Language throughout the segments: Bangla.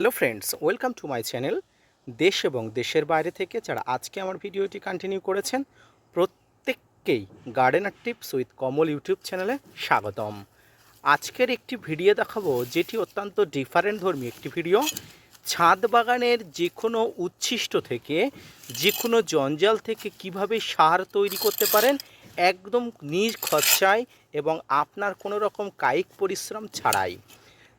Hello friends welcome to my channel দেশ এবং দেশের বাইরে থেকে যারা আজকে আমার ভিডিওটি কন্টিনিউ করেছেন, প্রত্যেককেই gardener tips with Kamal YouTube চ্যানেলে স্বাগতম। আজকের একটি ভিডিও দেখাবো, যেটি অত্যন্ত ডিফারেন্ট ধর্মী একটি ভিডিও ছাদ বাগানের যে কোনো উচ্ছিষ্ট থেকে যে কোনো জঞ্জাল থেকে কীভাবে সার তৈরি করতে পারেন, একদম নিজ খরচায় এবং আপনার কোনো রকম কায়িক পরিশ্রম ছাড়াই।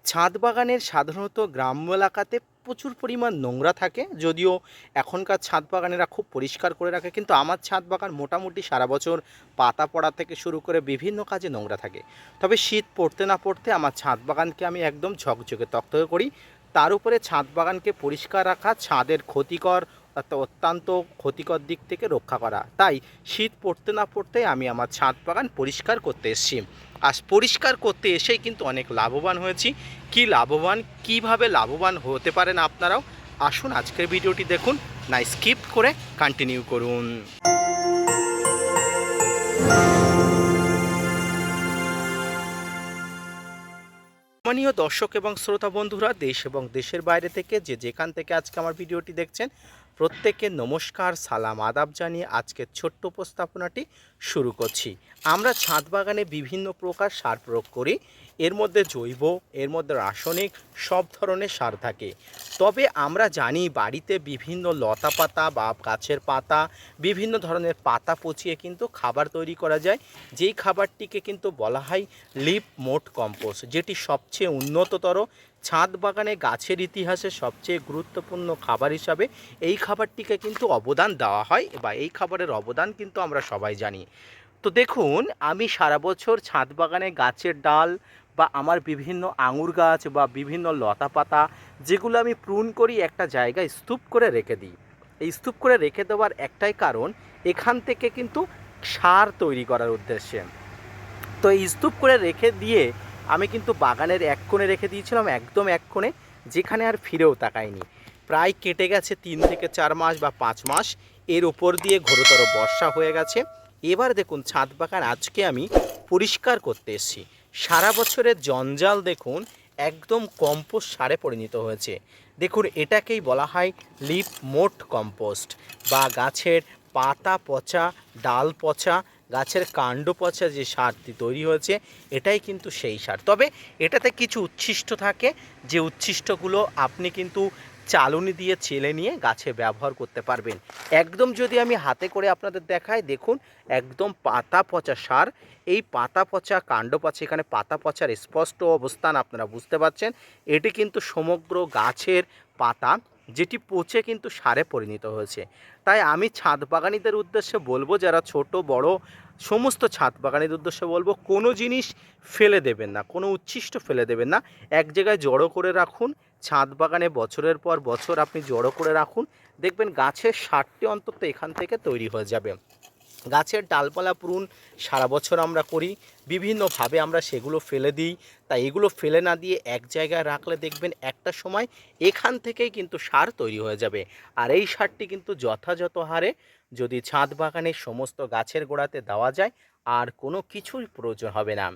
ছাদ বাগানের সাধারণত গ্রাম্য এলাকাতে প্রচুর পরিমাণ নোংরা থাকে, যদিও এখনকার ছাদ বাগানেরা খুব পরিষ্কার করে রাখে। কিন্তু আমার ছাদ বাগান মোটামুটি সারা বছর পাতা পড়া থেকে শুরু করে বিভিন্ন কাজে নোংরা থাকে। তবে শীত পড়তে না পড়তে আমার ছাদ বাগানকে আমি একদম ঝকঝকে তক্তকে করি। তার উপরে ছাদ বাগানকে পরিষ্কার রাখা, ছাদের ক্ষতিকর অত্যন্ত ক্ষতিকর দিক থেকে রক্ষা করা। তাই শীত পড়তে না পড়তেই আমি আমার ছাদ বাগান পরিষ্কার করতে এসেছি। আজ পরিষ্কার করতে এসেই কিন্তু অনেক লাভবান হয়েছি। কি লাভবান, কীভাবে লাভবান হতে পারেন আপনারাও? আসুন আজকের ভিডিওটি দেখুন। না স্কিপ করে কন্টিনিউ করুন। সম্মানীয় দর্শক এবং শ্রোতা বন্ধুরা, দেশ এবং দেশের বাইরে থেকে যে যেখান থেকে আজকে আমার ভিডিওটি দেখছেন প্রত্যেককে নমস্কার, সালাম, আদাব জানিয়ে আজকের ছোট্ট উপস্থাপনাটি শুরু করছি। আমরা ছাদ বাগানে বিভিন্ন প্রকার সার প্রয়োগ করি। এর মধ্যে জৈব, এর মধ্যে রাসায়নিক, সব ধরনের সার থাকে। তবে আমরা জানি বাড়িতে বিভিন্ন লতা পাতা বা গাছের পাতা, বিভিন্ন ধরনের পাতা পচিয়ে কিন্তু খাবার তৈরি করা যায়। যেই খাবারটিকে কিন্তু বলা হয় লিপ মোট কম্পোস্ট, যেটি সবচেয়ে উন্নততর ছাদ বাগানে গাছের ইতিহাসে সবচেয়ে গুরুত্বপূর্ণ খাবার হিসাবে এই খাবারটিকে কিন্তু অবদান দেওয়া হয় বা এই খাবারের অবদান কিন্তু আমরা সবাই জানি। তো দেখুন, আমি সারা বছর ছাদ বাগানে গাছের ডাল বা আমার বিভিন্ন আঙুর গাছ বা বিভিন্ন লতা পাতা যেগুলো আমি প্রুন করি একটা জায়গায় স্তূপ করে রেখে দিই। এই স্তূপ করে রেখে দেওয়ার একটাই কারণ, এখান থেকে কিন্তু সার তৈরি করার উদ্দেশ্যে। তো এই স্তূপ করে রেখে দিয়ে আমি কিন্তু বাগানের এক কোণে রেখে দিয়েছিলাম, একদম এক কোণে, যেখানে আর ফিরেও তাকায়নি প্রায় কেটে গেছে তিন থেকে চার মাস বা পাঁচ মাস, এর উপর দিয়ে ঘোরতর বর্ষা হয়ে গেছে। এবার দেখুন, ছাদ বাগান আজকে আমি পরিষ্কার করতে এসেছি। সারা বছরের জঞ্জাল দেখুন, একদম কম্পোস্ট সারে পরিণত হয়েছে। দেখুন, এটাকেই বলা হয় লিপ মোট কম্পোস্ট বা গাছের পাতা পচা, ডাল পচা গাছের কাণ্ড পচা যে সারটি তৈরি হয়েছে, এটাই কিন্তু সেই সার। তবে এটাতে কিছু উচ্ছিষ্ট থাকে, যে উচ্ছিষ্টগুলো আপনি কিন্তু চালনি দিয়ে চেলে নিয়ে গাছে ব্যবহার করতে পারবেন। একদম যদি আমি হাতে করে আপনাদের দেখাই, দেখুন, একদম পাতা পচা সার। এই পাতা পচা কাণ্ড পচা এখানে পাতা পচার স্পষ্ট অবস্থান আপনারা বুঝতে পারছেন। এটি কিন্তু সমগ্র গাছের পাতা যেটি পচে কিন্তু সারে পরিণত হয়েছে। তাই আমি ছাদ বাগানিদের উদ্দেশ্যে বলব, যারা ছোট, বড়, সমস্ত ছাদ বাগানের উদ্দেশ্যে বলব, কোনো জিনিস ফেলে দেবেন না, কোনো উচ্ছিষ্ট ফেলে দেবেন না। এক জায়গায় জড়ো করে রাখুন ছাদ বাগানে বছরের পর বছর আপনি জড়ো করে রাখুন। দেখবেন গাছের সারটি অন্তত এখান থেকে তৈরি হয়ে যাবে। গাছের ডালপালা পূরণ সারা বছর আমরা করি। বিভিন্নভাবে আমরা সেগুলো ফেলে দিই। তাই এগুলো ফেলে না দিয়ে এক জায়গায় রাখলে দেখবেন একটা সময় এখান থেকেই কিন্তু সার তৈরি হয়ে যাবে। আর এই সারটি কিন্তু যথাযথ হারে যদি ছাদ বাগানের সমস্ত গাছের গোড়াতে দেওয়া যায়, আর কোনো কিছুই প্রয়োজন হবে না।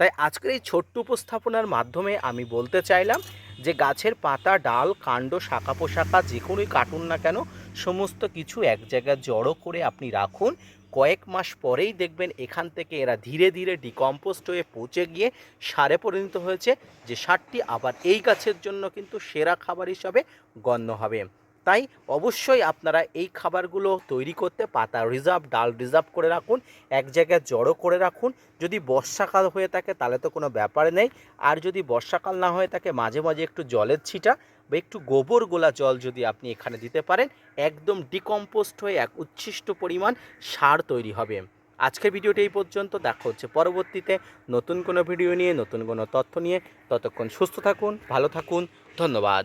তাই আজকের এই ছোট্ট উপস্থাপনার মাধ্যমে আমি বলতে চাইলাম যে গাছের পাতা, ডাল, কাণ্ড শাখা পোশাখা যে কোনোই কাটুন না কেন, সমস্ত কিছু এক জায়গায় জড়ো করে আপনি রাখুন। কয়েক মাস পরেই দেখবেন এখান থেকে এরা ধীরে ধীরে ডিকম্পোস্ট হয়ে পচে গিয়ে সারে পরিণত হয়েছে, যে সারটি আবার এই গাছের জন্য কিন্তু সেরা খাবার হিসাবে গণ্য হবে। তাই অবশ্যই আপনারা এই খাবারগুলো তৈরি করতে পাতা রিজার্ভ ডাল রিজার্ভ করে রাখুন, এক জায়গায় জড়ো করে রাখুন। যদি বর্ষাকাল হয়ে থাকে তাহলে তো কোনো ব্যাপার নেই। আর যদি বর্ষাকাল না হয়ে থাকে, মাঝে মাঝে একটু জলের ছিটা বা একটু গোবর গোলা জল যদি আপনি এখানে দিতে পারেন, একদম ডিকম্পোস্ট হয়ে এক উচ্ছিষ্ট পরিমাণ সার তৈরি হবে। আজকের ভিডিওটি এই পর্যন্ত। দেখা হচ্ছে পরবর্তীতে নতুন কোনো ভিডিও নিয়ে, নতুন কোনো তথ্য নিয়ে। ততক্ষণ সুস্থ থাকুন, ভালো থাকুন। ধন্যবাদ।